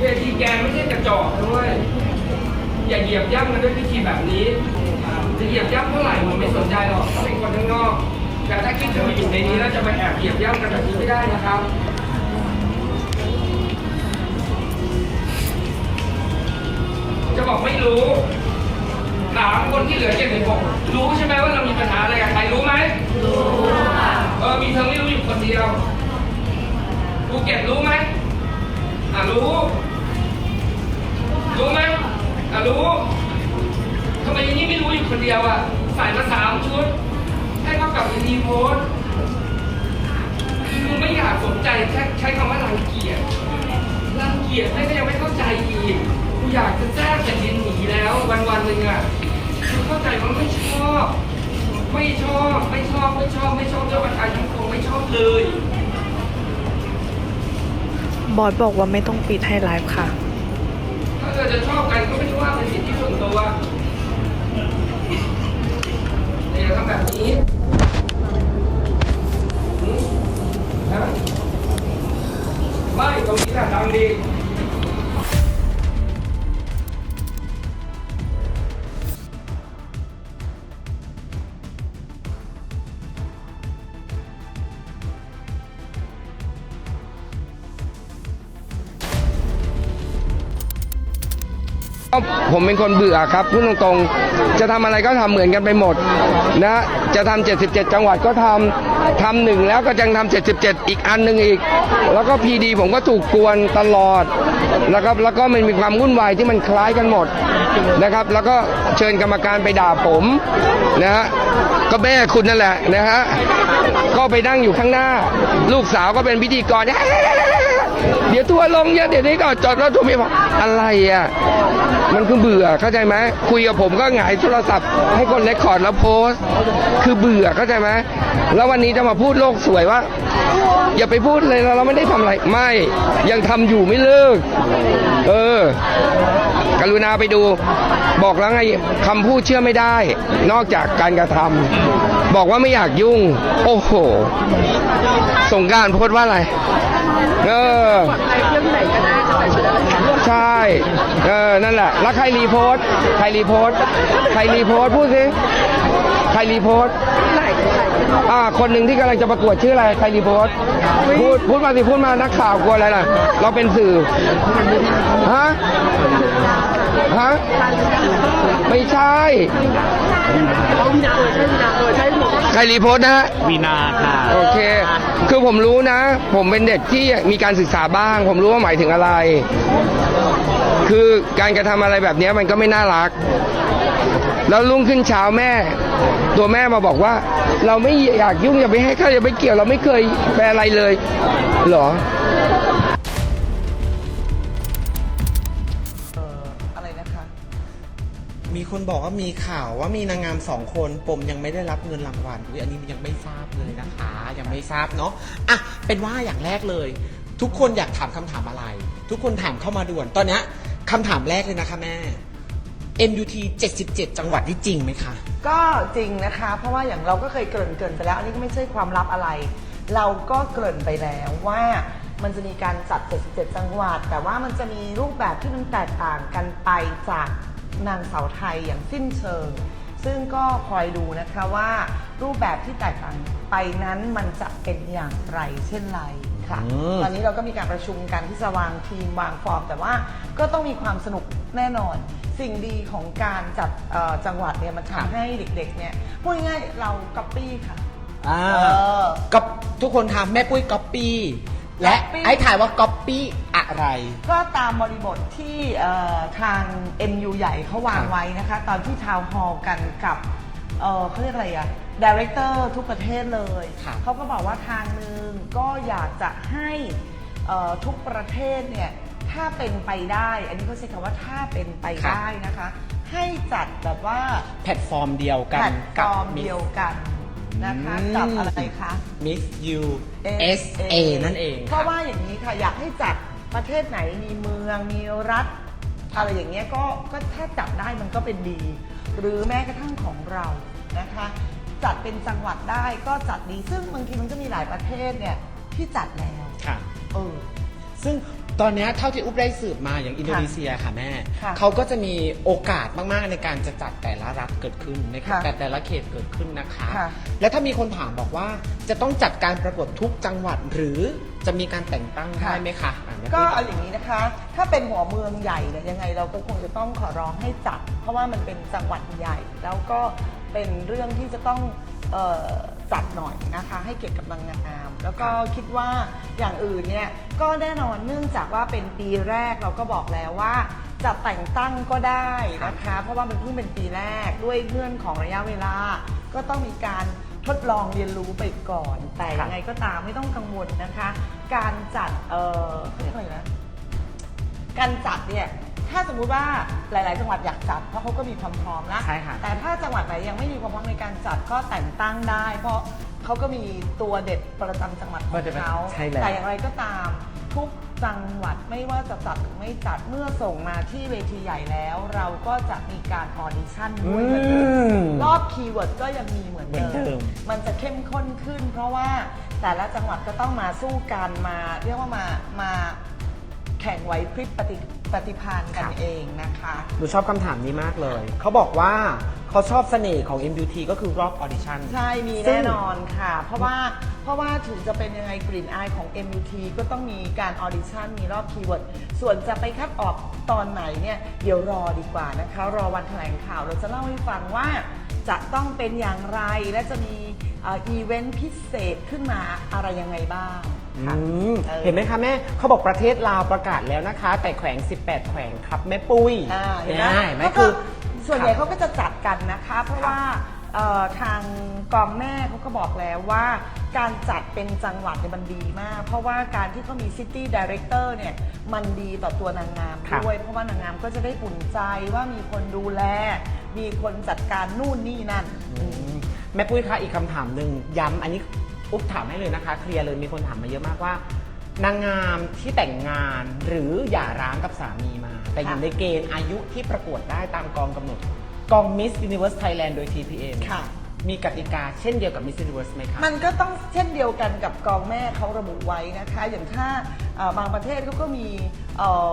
เวทีแกนไม่ใช่กระจอกด้วย อย่าเหยียบย่ำกันด้วยพิธีแบบนี้จะเหยียบย่ำเท่าไหร่ผมไม่สนใจหรอกถ้าเป็นคนข้างนอก แต่ถ้าคิดจะมาอยู่ในนี้แล้วจะไปแอบเหยียบย่ำกันแบบนี้ไม่ได้นะครับจะบอกไม่รู้ถามคนที่เหลือเจ็ดสิบหกรู้ใช่ไหมว่าเรามีปัญหาอะไรกับใครรู้ไหมรู้ค่ะเออมีเธอไม่รู้อยู่คนเดียวภูเก็ตรู้ไหมอะรู้ รู้ไหมอะรู้ทำไมยังนี่ไม่รู้อยู่คนเดียวอะใส่มาสามชุด ให้เขากลับไปทีโพสคือไม่อยากสนใจแค่ใช้คำว่ารังเกียจรังเกียจให้ก็ยังไม่เข้าใจอีกกูอยากจะแทรกแผ่ดินหนีแล้ววันวันหนึ่งอะคือเข้าใจว่าไม่ชอบ ไม่ชอบไม่ชอบไม่ชอบไม่ชอบเรื่องประชาชนคงไม่ชอบเลย บอสบอกว่าไม่ต้องปิดให้ไลฟ์ค่ะ ถ้าเกิดจะชอบกันก็ไม่ได้ว่าเป็นสิทธิส่วนตัวแต่อย่าทำแบบนี้นะไม่ตรงนี้แหละดังดี ผมเป็นคนเบื่อครับพูดตรงๆ จะทำอะไรก็ทำเหมือนกันไปหมดนะจะทำ77 จังหวัดก็ทำทำหนึ่งแล้วก็ยังทำ77 อีกอันหนึ่งอีก แล้วก็พีดีผมก็ถูกกวนตลอดแล้วก็แล้วก็มันมีความวุ่นวายที่มันคล้ายกันหมดนะครับ แล้วก็เชิญกรรมการไปด่าผมนะฮะก็แม่คุณนั่นแหละนะฮะก็ไปนั่งอยู่ข้างหน้า ลูกสาวก็เป็นพิธีกรเเดี๋ยวทัวลงเยอะเดี๋ยวนี้ก็จอดรถทัวร์ไม่พออะไรอะมันคือเบื่อเข้าใจไหมคุยกับผมก็หงายโทรศัพท์ ให้คนเรคคอร์ดแล้วโพสคือเบื่อเข้าใจไหมแล้ววันนี้จะมาพูดโลกสวยว่า อย่าไปพูดเลยเราไม่ได้ทำอะไรไม่ ยังทำอยู่ไม่เลิก เออ กรุณาไปดู บอกแล้วไงคำพูดเชื่อไม่ได้ นอกจากการกระทำบอกว่าไม่อยากยุ่ง โอ้โห สงการโพสต์ว่าอะไร เออใช่เออนั่นแหละ แล้วใครรีโพสต์ใครรีโพสต์ใครรีโพสต์พูดสิใครรีโพสต์อ่า คนหนึ่งที่กำลังจะประกวดชื่ออะไร ใครรีโพสต์พูดพูดมาสิพูดมานักข่าวกลัวอะไรล่ะ เราเป็นสื่อฮะ ฮะ ไม่ใช่ ใครรีโพสต์นะฮะ วีนาค่ะ โอเค คือผมรู้นะ ผมเป็นเด็กที่มีการศึกษาบ้าง ผมรู้ว่าหมายถึงอะไร คือการกระทำอะไรแบบนี้มันก็ไม่น่ารัก แล้วรุ่งขึ้นเช้าแม่ ตัวแม่มาบอกว่า เราไม่อยากยุ่งอย่าไปให้ข้าอย่าไปเกี่ยวเราไม่เคยแปลอะไรเลยเหรอ มีคนบอกว่ามีข่าวว่ามีนางงามสองคนปมยังไม่ได้รับเงินรางวัลอุ๊ยอันนี้ยังไม่ทราบเลยนะคะ ยังไม่ทราบเนาะอะเป็นว่าอย่างแรกเลย ทุกคนอยากถามคำถามอะไร ทุกคนถามเข้ามาด่วน ตอนเนี้ยคำถามแรกเลยนะคะแม่ MUT 77 จังหวัดนี่จริงไหมคะ ก็จริงนะคะ เพราะว่าอย่างเราก็เคยเกริ่นเกริ่นไปแล้ว อันนี้ก็ไม่ใช่ความลับอะไร เราก็เกริ่นไปแล้วว่ามันจะมีการจัด 77 จังหวัด แต่ว่ามันจะมีรูปแบบที่มันแตกต่างกันไปจาก นางเสาวไทยอย่างสิ้นเชิง ซึ่งก็คอยดูนะคะว่ารูปแบบที่แตกต่างไปนั้นมันจะเป็นอย่างไรเช่นไรค่ะ อืม ตอนนี้เราก็มีการประชุมกันที่จะวางทีมวางฟอร์ม แต่ว่าก็ต้องมีความสนุกแน่นอน สิ่งดีของการจัดเอ่อจังหวัดเนี่ยมันทำให้เด็กๆเนี่ยพูดง่ายๆเราก๊อปปี้ค่ะ อ่าเออ ก็ทุกคนถามแม่ปุ้ยก๊อปปี้ และ Copy ไอ้ถ่ายว่าก๊อปปี้อะไร ก็ตามบริบทที่เอ่อทาง MU ใหญ่เขาวางครับไว้นะคะ ตอนที่ทาวน์ฮอลล์กันกับเอ่อเขาเรียกอะไรอะดีเรคเตอร์ทุกประเทศเลย ครับ เขาก็บอกว่าทางหนึ่งก็อยากจะให้เอ่อทุกประเทศเนี่ย ถ้าเป็นไปได้ อันนี้เขาใช้คำว่าถ้าเป็นไปได้นะคะ ให้จัดแบบว่า แพลตฟอร์มเดียวกัแพลนตฟกับอร์มเดียวกัน นะคะอืมกับอะไรคะ Miss U S A นั่นเองเพราะว่าอย่างนี้ค่ะอยากให้จัดประเทศไหนมีเมืองมีรัฐ อะไรอย่างเงี้ยก็ก็ถ้าจับได้มันก็เป็นดี หรือแม้กระทั่งของเรานะคะ จัดเป็นจังหวัดได้ก็จัดดีซึ่งบางทีมันก็มีหลายประเทศเนี่ยที่จัดแล้วค่ะเออซึ่ง ตอนเนี้ยเท่าที่อุ๊บได้สืบมาอย่างอินโดนีเซียค่ะแม่ ค่ะเขาก็จะมีโอกาสมากๆในการจะจัดแต่ละรัฐเกิดขึ้นในค่ะแต่แต่ละเขตเกิดขึ้นนะคะ ค่ะแล้วถ้ามีคนถามบอกว่าจะต้องจัดการประกวดทุกจังหวัดหรือจะมีการแต่งตั้งได้ไหมคะอะแม่ก็ปุ้ยเอาอย่างนี้นะคะ ถ้าเป็นหัวเมืองใหญ่เนี่ยยังไงเราก็คงจะต้องขอร้องให้จัด เพราะว่ามันเป็นจังหวัดใหญ่ แล้วก็เป็นเรื่องที่จะต้องเอ่อ จัดหน่อยนะคะ ให้เกียรติกับนางงาม แล้วก็คิดว่าอย่างอื่นเนี่ยก็แน่นอนเนื่องจากว่าเป็นปีแรกเราก็บอกแล้วว่า จะแต่งตั้งก็ได้นะคะ เพราะว่ามันเพิ่งเป็นปีแรกด้วยเงื่อนของระยะเวลา ก็ต้องมีการทดลองเรียนรู้ไปก่อน แต่ยังไงก็ตามไม่ต้องกังวลนะคะ การจัดเออเขาเรียกอะไรนะการจัดเนี่ย ถ้าสมมุติว่าหลาย ๆ จังหวัดอยากจัดเพราะเขาก็มีความพร้อมแล้วใช่ค่ะ แต่ถ้าจังหวัดไหนยังไม่มีความพร้อมในการจัดก็แต่งตั้งได้ เพราะเขาก็มีตัวเด็ดประจำจังหวัดของเขาใช่แล้ว แต่อย่างไรก็ตาม ทุกจังหวัดไม่ว่าจะจัดหรือไม่จัดเมื่อส่งมาที่เวทีใหญ่แล้ว เราก็จะมีการออดิชั่นด้วยเหมือนเดิมรอบคีย์เวิร์ดก็ยังมีเหมือนเหมือนเดิเดิม ม มันจะเข้มข้นขึ้น เพราะว่าแต่ละจังหวัดก็ต้องมาสู้กันมา เรียกว่ามามา แข่งไหวพริบปฏิปฏิพันธ์กันเองนะคะ หนูชอบคำถามนี้มากเลย เขาบอกว่าเขาชอบเสน่ห์ของ MUT ก็คือรอบออดิชั่น ใช่มีซึ่ง แน่นอนค่ะ เพราะว่าเพราะว่าถึงจะเป็นยังไงกลิ่นอายของ MUT ก็ต้องมีการออดิชั่นมีรอบคีย์เวิร์ดส่วนจะไปคัดออกตอนไหนเนี่ย เดี๋ยวรอดีกว่านะคะ รอวันแถลงข่าวเราจะเล่าให้ฟังว่าจะต้องเป็นอย่างไรและจะมีเอ่อีเวนต์พิเศษขึ้นมาอะไรยังไงบ้างอืค่ะมออ เห็นไหมคะแม่เขาบอกประเทศลาวประกาศแล้วนะคะ แต่แขวง 18 แขวงครับแม่ปุ้ยอ่าเห็นไหมได้ไหมแล้วก็คือ ส่วนใหญ่ครับเขาก็จะจัดกันนะคะ เพราะว่าเอ่อทางกองแม่เขาก็บอกแล้วว่า การจัดเป็นจังหวัดเนี่ยมันดีมาก เพราะว่าการที่เขามีซิตี้ดีเรคเตอร์เนี่ยมันดีต่อตัวนางงามครับ ด้วย เพราะว่านางงามก็จะได้อุ่นใจว่ามีคนดูแล มีคนจัดการนู่นนี่นั่นอืม แม่ปุ้ยคะอีกคำถามหนึ่งย้ำอันนี้อุ๊บถามให้เลยนะคะ เคลียร์เลยมีคนถามมาเยอะมากว่า นางงามที่แต่งงานหรือหย่าร้างกับสามีมา แต่อยู่ค่ะในเกณฑ์อายุที่ประกวดได้ตามกองกำหนดกอง Miss Universe Thailand โดย TPM ค่ะ มีกติกาเช่นเดียวกับ Miss Universe ไหมคะ มันก็ต้องเช่นเดียวกันกับกองแม่เขาระบุไว้นะคะ อย่างถ้าเอ่อบางประเทศเขาก็มีเอ่อ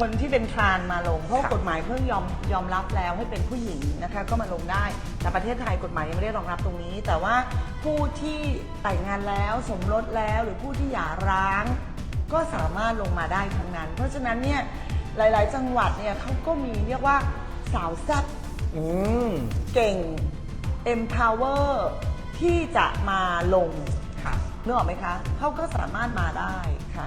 คนที่เป็นทรานมาลง เพราะว่าครับกฎหมายเพิ่งยอมยอมรับแล้วให้เป็นผู้หญิงนะคะก็มาลงได้ แต่ประเทศไทยกฎหมายยังไม่ได้รองรับตรงนี้ แต่ว่าผู้ที่แต่งงานแล้วสมรสแล้วหรือผู้ที่หย่าร้าง ก็สามารถลงมาได้ทั้งนั้น เพราะฉะนั้นเนี่ยหลาย ๆ จังหวัดเนี่ยเขาก็มีเรียกว่าสาวแซ่บอืมเก่ง empower ที่จะมาลงค่ะนึกออกไหมคะเขาก็สามารถมาได้ค่ะ